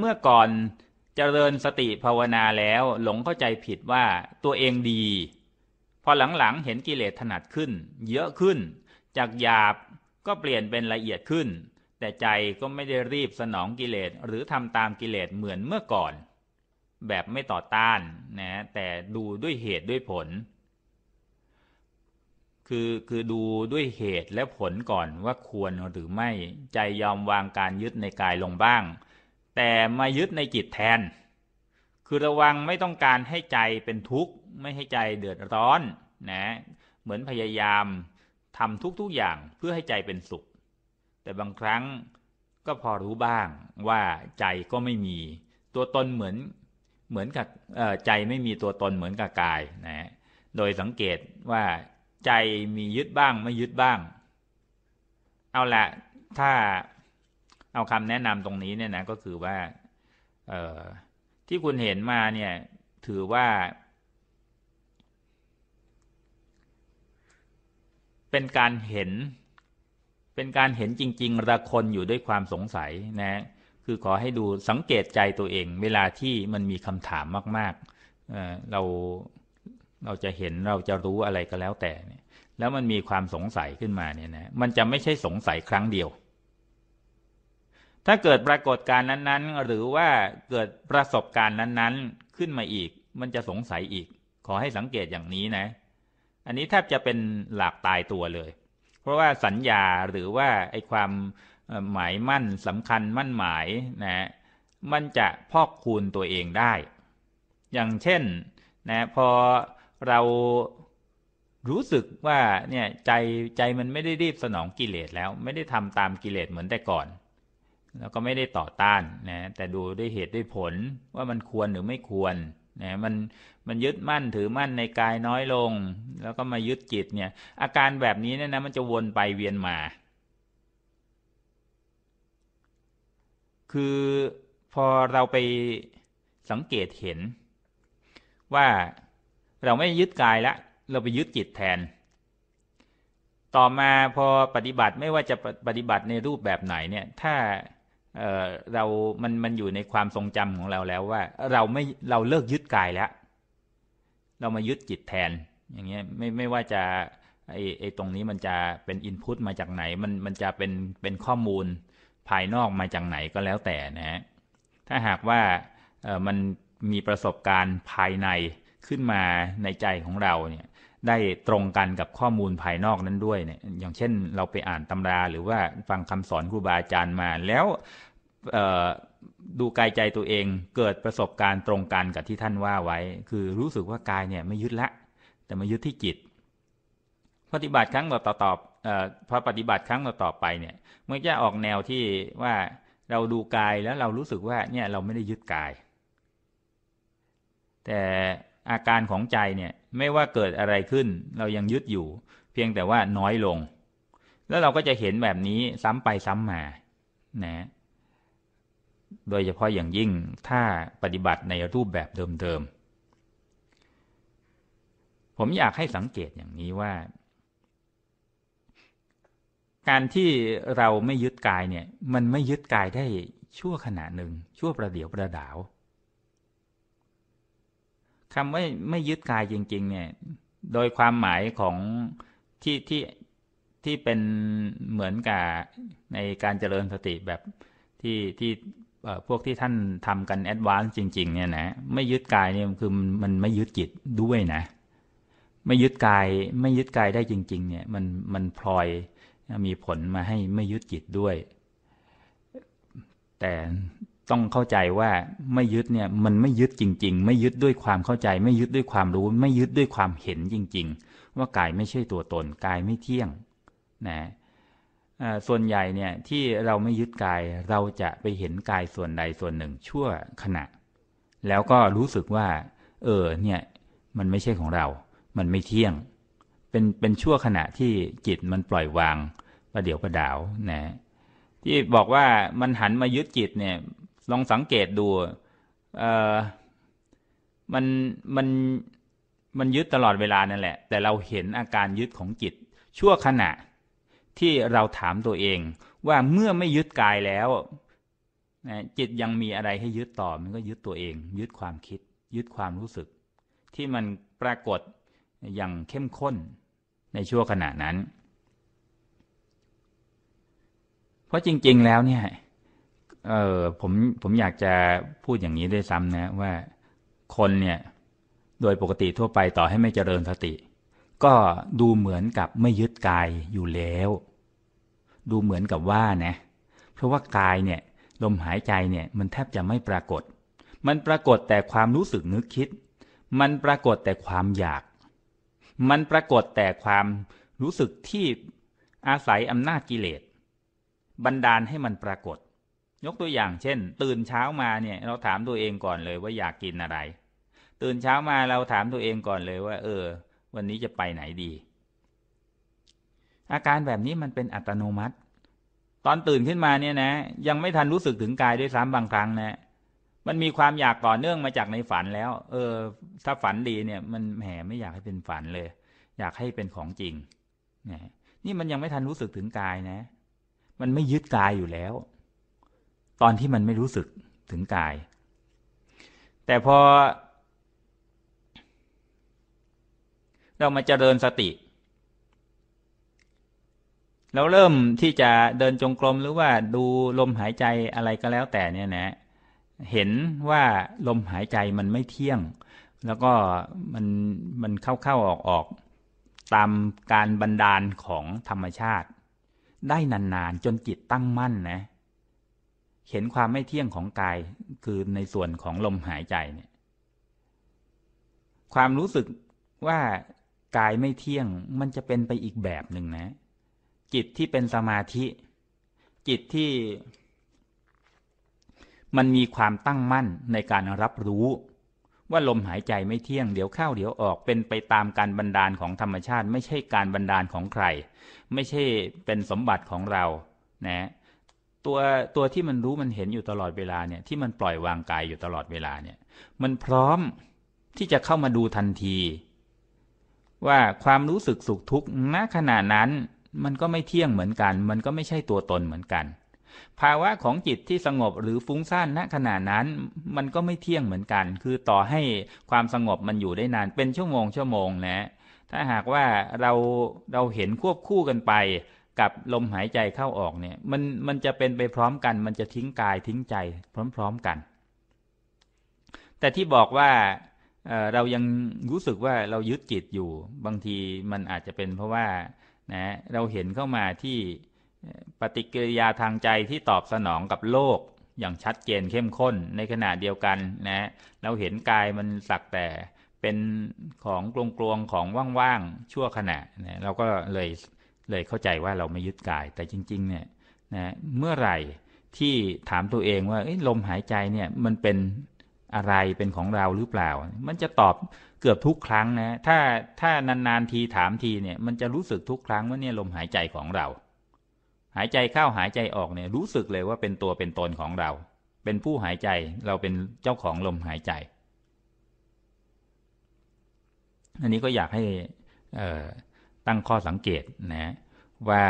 เมื่อก่อนเจริญสติภาวนาแล้วหลงเข้าใจผิดว่าตัวเองดี พอหลังๆเห็นกิเลสถนัดขึ้น เยอะขึ้น จากหยาบก็เปลี่ยนเป็นละเอียดขึ้น แต่ใจก็ไม่ได้รีบสนองกิเลสหรือทำตามกิเลสเหมือนเมื่อก่อน แบบไม่ต่อต้านนะแต่ดูด้วยเหตุด้วยผล คือคือดูด้วยเหตุและผลก่อนว่าควรหรือไม่ใจยอมวางการยึดในกายลงบ้าง แต่มายึดในจิตแทน คือระวังไม่ต้องการให้ใจเป็นทุกข์ ไม่ให้ใจเดือดร้อนนะเหมือนพยายามทำทุกๆอย่างเพื่อให้ใจเป็นสุข แต่บางครั้งก็พอรู้บ้างว่าใจก็ไม่มี ตัวตนเหมือนเหมือนกับใจไม่มีตัวตนเหมือนกับกายนะโดยสังเกตว่าใจมียึดบ้างไม่ยึดบ้าง เอาละถ้า เอาคำแนะนำตรงนี้เนี่ยนะก็คือว่าที่คุณเห็นมาเนี่ยถือว่า เป็นการเห็น เป็นการเห็นจริง ๆ ระคนอยู่ด้วยความสงสัยนะคือขอให้ดูสังเกตใจตัวเอง เวลาที่มันมีคำถามมากๆเเราเราจะเห็นเราจะรู้อะไรก็แล้วแต่เนี่ยแล้วมันมีความสงสัยขึ้นมาเนี่ยนะมันจะไม่ใช่สงสัยครั้งเดียว ถ้าเกิดปรากฏการณ์นั้นๆ หรือว่าเกิดประสบการณ์นั้นๆ ขึ้นมาอีก มันจะสงสัยอีก ขอให้สังเกตอย่างนี้นะ อันนี้แทบจะเป็นหลักตายตัวเลย เพราะว่าสัญญาหรือว่าไอ้ความหมายมั่นสำคัญมั่นหมายนะมันจะพอกคูณตัวเองได้ อย่างเช่นนะพอเรารู้สึกว่าเนี่ยใจใจมันไม่ได้รีบสนองกิเลสแล้ว ไม่ได้ทำตามกิเลสเหมือนแต่ก่อน แล้วก็ไม่ได้ต่อต้านนะแต่ดูด้วยเหตุด้วยผลว่ามันควรหรือไม่ควรนะมันมันยึดมั่นถือมั่นในกายน้อยลง แล้วก็มายึดจิตเนี่ย อาการแบบนี้เนี่ยนะมันจะวนไปเวียนมา คือพอเราไปสังเกตเห็น ว่าเราไม่ยึดกายแล้วเราไปยึดจิตแทน ต่อมาพอปฏิบัติไม่ว่าจะปฏิบัติในรูปแบบไหนเนี่ย ถ้า เเรา มัน มันอยู่ในความทรงจำของเราแล้วว่า เราไม่ เราเลิกยึดกายแล้ว เรามายึดจิตแทน อย่างเงี้ย ไม่ ไม่ว่าจะ ไอ้ไอ้ตรงนี้มันจะเป็นอินพุตมาจากไหน มัน มันจะเป็น เป็นข้อมูลภายนอกมาจากไหนก็แล้วแต่นะฮะ ถ้าหากว่าเออมันมีประสบการณ์ภายในขึ้นมาในใจของเราเนี่ย ได้ตรงกันกับข้อมูลภายนอกนั้นด้วยเนี่ยอย่างเช่นเราไปอ่านตำราหรือว่าฟังคำสอนครูบาอาจารย์มา แล้วดูกายใจตัวเองเกิดประสบการณ์ตรงกันกับที่ท่านว่าไว้ คือรู้สึกว่ากายเนี่ยไม่ยึดละ แต่มายึดที่จิต ปฏิบัติครั้งต่อต่อพอปฏิบัติครั้งต่อต่อไปเนี่ยมันจะออกแนวที่ว่าเราดูกายแล้วเรารู้สึกว่าเนี่ยเราไม่ได้ยึดกาย แต่ อาการของใจเนี่ยไม่ว่าเกิดอะไรขึ้น เรายังยึดอยู่ เพียงแต่ว่าน้อยลง แล้วเราก็จะเห็นแบบนี้ซ้ำไปซ้ำมานะโดยเฉพาะอย่างยิ่งถ้าปฏิบัติในรูปแบบเดิมๆ ผมอยากให้สังเกตอย่างนี้ว่า การที่เราไม่ยึดกายเนี่ย มันไม่ยึดกายได้ชั่วขณะหนึ่งชั่วประเดี๋ยวประดาว คำว่าไม่ยึดกายจริง ๆ เนี่ย โดยความหมายของที่ที่ที่เป็นเหมือนกับในการเจริญสติแบบที่ที่พวกที่ท่านทำกันแอดวานซ์จริง ๆ เนี่ยนะไม่ยึดกายเนี่ยคือมันไม่ยึดจิตด้วยนะ ไม่ยึดกายไม่ยึดกายได้จริง ๆ เนี่ย มันมันพลอยมีผลมาให้ไม่ยึดจิตด้วย แต่ ต้องเข้าใจว่าไม่ยึดเนี่ยมันไม่ยึดจริง ๆ ไม่ยึดด้วยความเข้าใจ ไม่ยึดด้วยความรู้ ไม่ยึดด้วยความเห็นจริง ๆ ว่ากายไม่ใช่ตัวตนกายไม่เที่ยงนะส่วนใหญ่เนี่ยที่เราไม่ยึดกายเราจะไปเห็นกายส่วนใดส่วนหนึ่งชั่วขณะ แล้วก็รู้สึกว่า เออเนี่ยมันไม่ใช่ของเรา มันไม่เที่ยง เป็นเป็นชั่วขณะที่จิตมันปล่อยวางประเดี๋ยวประดาวนะที่บอกว่ามันหันมายึดจิตเนี่ย ลองสังเกตดูเออมันมันมันยึดตลอดเวลานั่นแหละ แต่เราเห็นอาการยึดของจิต ชั่วขณะที่เราถามตัวเอง ว่าเมื่อไม่ยึดกายแล้วนะจิตยังมีอะไรให้ยึดต่อมันก็ยึดตัวเอง ยึดความคิด ยึดความรู้สึก ที่มันปรากฏอย่างเข้มข้นในช่วงขณะนั้น เพราะจริง ๆ แล้วเนี่ย เออผมผมอยากจะพูดอย่างนี้ด้วยซ้ำนะว่าคนเนี่ย โดยปกติทั่วไปต่อให้ไม่เจริญสติ ก็ดูเหมือนกับไม่ยึดกายอยู่แล้ว ดูเหมือนกับว่านะ เพราะว่ากายเนี่ยลมหายใจเนี่ยมันแทบจะไม่ปรากฏ มันปรากฏแต่ความรู้สึกนึกคิด มันปรากฏแต่ความอยาก มันปรากฏแต่ความรู้สึกที่อาศัยอำนาจกิเลส บันดาลให้มันปรากฏ ยกตัวอย่างเช่น ตื่นเช้ามาเนี่ยเราถามตัวเองก่อนเลยว่าอยากกินอะไร ตื่นเช้ามาเราถามตัวเองก่อนเลยว่า เออ วันนี้จะไปไหนดี อาการแบบนี้มันเป็นอัตโนมัติ ตอนตื่นขึ้นมาเนี่ยนะ ยังไม่ทันรู้สึกถึงกายด้วยซ้ำบางครั้งนะ มันมีความอยากต่อเนื่องมาจากในฝันแล้ว เออ ถ้าฝันดีเนี่ย มันแหมไม่อยากให้เป็นฝันเลย อยากให้เป็นของจริงนะนี่มันยังไม่ทันรู้สึกถึงกายนะ มันไม่ยึดกายอยู่แล้ว ตอนที่มันไม่รู้สึกถึงกาย แต่พอ เรามาเจริญสติ เราเริ่มที่จะเดินจงกรมหรือว่าดูลมหายใจอะไรก็แล้วแต่เนี่ยนะเห็นว่าลมหายใจมันไม่เที่ยง แล้วก็มันมันเข้าเข้าออกออกตามการบันดาลของธรรมชาติ ได้นานๆ จนจิตตั้งมั่นนะ เห็นความไม่เที่ยงของกายคือในส่วนของลมหายใจเนี่ย ความรู้สึกว่ากายไม่เที่ยงมันจะเป็นไปอีกแบบหนึ่งนะ จิตที่เป็นสมาธิ จิตที่ มันมีความตั้งมั่นในการรับรู้ ว่าลมหายใจไม่เที่ยงเดี๋ยวเข้าเดี๋ยวออกเป็นไปตามการบันดาลของธรรมชาติ ไม่ใช่การบันดาลของใคร ไม่ใช่เป็นสมบัติของเรานะ ตัวตัวที่มันรู้มันเห็นอยู่ตลอดเวลาเนี่ย ที่มันปล่อยวางกายอยู่ตลอดเวลาเนี่ย มันพร้อมที่จะเข้ามาดูทันที ว่าความรู้สึกสุขทุกข์ณขณะนั้น มันก็ไม่เที่ยงเหมือนกัน มันก็ไม่ใช่ตัวตนเหมือนกัน ภาวะของจิตที่สงบหรือฟุ้งซ่านณขณะนั้น มันก็ไม่เที่ยงเหมือนกัน คือต่อให้ความสงบมันอยู่ได้นานเป็นชั่วโมงชั่วโมงนะถ้าหากว่าเราเราเห็นควบคู่กันไป กับลมหายใจเข้าออกเนี่ย มันมันจะเป็นไปพร้อมกัน มันจะทิ้งกายทิ้งใจพร้อม ๆกัน แต่ที่บอกว่าเเรายังรู้สึกว่าเรายึดจิตอยู่ บางทีมันอาจจะเป็นเพราะว่านะเราเห็นเข้ามาที่ปฏิกิริยาทางใจที่ตอบสนองกับโลกอย่างชัดเจนเข้มข้นในขณะเดียวกันนะเราเห็นกายมันสักแต่เป็นของกลวงๆของว่างๆชั่วขณะนะเราก็เลย เลยเข้าใจว่าเราไม่ยึดกาย แต่จริง ๆ เนี่ยนะเมื่อไหร่ที่ถามตัวเองว่าลมหายใจเนี่ยมันเป็นอะไรเป็นของเราหรือเปล่า มันจะตอบเกือบทุกครั้งนะ ถ้าถ้านานๆทีถามทีเนี่ย มันจะรู้สึกทุกครั้งว่าเนี่ยลมหายใจของเรา หายใจเข้าหายใจออกเนี่ย รู้สึกเลยว่าเป็นตัวเป็นตนของเรา เป็นผู้หายใจเราเป็นเจ้าของลมหายใจ อันนี้ก็อยากให้ ตั้งข้อสังเกตนะว่า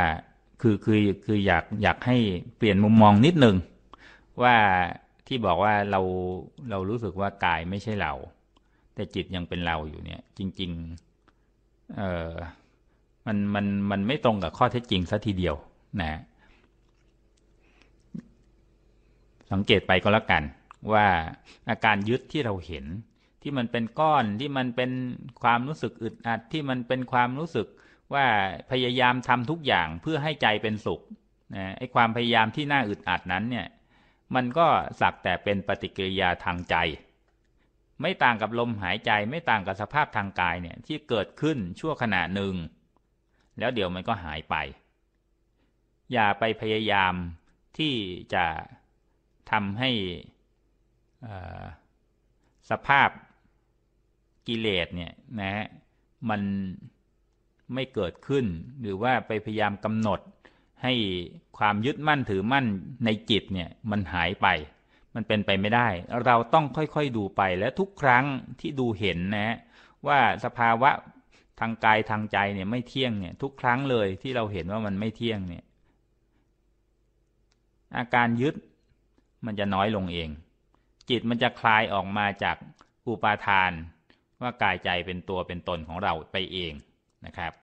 คือคือคืออยากอยากให้เปลี่ยนมุมมองนิดนึง ว่าที่บอกว่าเราเรารู้สึกว่ากายไม่ใช่เรา แต่จิตยังเป็นเราอยู่เนี่ย จริง ๆ เออมันมันมันไม่ตรงกับข้อเท็จจริงซะทีเดียวนะสังเกตไปก็แล้วกัน ว่าอาการยึดที่เราเห็นที่มันเป็นก้อนที่มันเป็นความรู้สึกอึดอัดที่มันเป็นความรู้สึก ว่าพยายามทำทุกอย่างเพื่อให้ใจเป็นสุขนะไอ้ความพยายามที่น่าอึดอัดนั้นเนี่ย มันก็สักแต่เป็นปฏิกิริยาทางใจ ไม่ต่างกับลมหายใจไม่ต่างกับสภาพทางกายเนี่ยที่เกิดขึ้นชั่วขณะหนึ่ง แล้วเดี๋ยวมันก็หายไป อย่าไปพยายามที่จะทำให้สภาพกิเลสเนี่ยนะมัน ไม่เกิดขึ้น หรือว่าไปพยายามกำหนด ให้ความยึดมั่นถือมั่นในจิตเนี่ยมันหายไป มันเป็นไปไม่ได้ เราต้องค่อยๆดูไปและทุกครั้งที่ดูเห็นนะว่าสภาวะทางกายทางใจเนี่ยไม่เที่ยงเนี่ยทุกครั้งเลยที่เราเห็นว่ามันไม่เที่ยงเนี่ยอาการยึดมันจะน้อยลงเอง จิตมันจะคลายออกมาจากอุปาทาน ว่ากายใจเป็นตัวเป็นตนของเราไปเองนะครับ